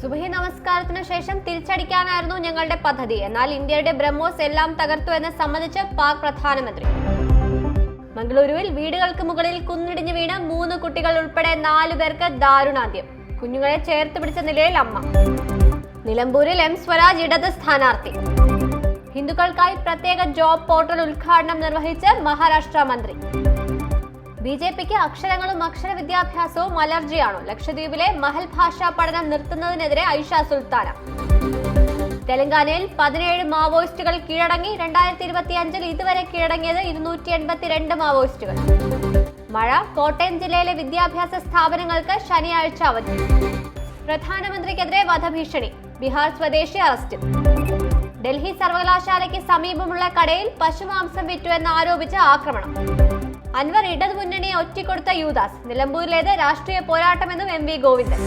സുബഹി നമസ്കാരത്തിന് ശേഷം തിരിച്ചടിക്കാനായിരുന്നു ഞങ്ങളുടെ പദ്ധതി. എന്നാൽ ഇന്ത്യയുടെ ബ്രഹ്മോസ് എല്ലാം തകർത്തു എന്ന് സംബന്ധിച്ച് പാക് പ്രധാനമന്ത്രി. മംഗളൂരുവിൽ വീടുകൾക്ക് മുകളിൽ കുന്നിടിഞ്ഞു വീണ് മൂന്ന് കുട്ടികൾ ഉൾപ്പെടെ നാലു പേർക്ക് ദാരുണാന്ത്യം. കുഞ്ഞുങ്ങളെ ചേർത്ത് പിടിച്ച നിലയിൽ അമ്മ. നിലമ്പൂരിൽ എം സ്വരാജ് ഇടത് സ്ഥാനാർത്ഥി. ഹിന്ദുക്കൾക്കായി പ്രത്യേക ജോബ് പോർട്ടൽ ഉദ്ഘാടനം നിർവഹിച്ച് മഹാരാഷ്ട്ര മന്ത്രി. ബി ജെ പിക്ക് അക്ഷരങ്ങളും അക്ഷര വിദ്യാഭ്യാസവും അലർജിയാണോ? ലക്ഷദ്വീപിലെ മഹൽ ഭാഷാ പഠനം നിർത്തുന്നതിനെതിരെ ഐഷ സുൽത്താന. തെലങ്കാനയിൽ പതിനേഴ് മാവോയിസ്റ്റുകൾ കീഴടങ്ങി. രണ്ടായിരത്തി ഇരുപത്തിയഞ്ചിൽ ഇതുവരെ കീഴടങ്ങിയത് ഇരുന്നൂറ്റി എൺപത്തിരണ്ട് മാവോയിസ്റ്റുകൾ. മഴ കോട്ടയം ജില്ലയിലെ വിദ്യാഭ്യാസ സ്ഥാപനങ്ങൾക്ക് ശനിയാഴ്ച അവധി. പ്രധാനമന്ത്രിക്കെതിരെ വധഭീഷണി. ബീഹാർ സ്വദേശി അറസ്റ്റ്. ഡൽഹി സർവകലാശാലയ്ക്ക് സമീപമുള്ള കടയിൽ പശുമാംസം വിറ്റു എന്ന് ആരോപിച്ച് ആക്രമണം. അൻവർ ഇടതുമുന്നണിയെ ഒറ്റിക്കൊടുത്ത യൂദാസ് നിലമ്പൂരിലേത് രാഷ്ട്രീയ പോരാട്ടമെന്നും എം വി ഗോവിന്ദൻ.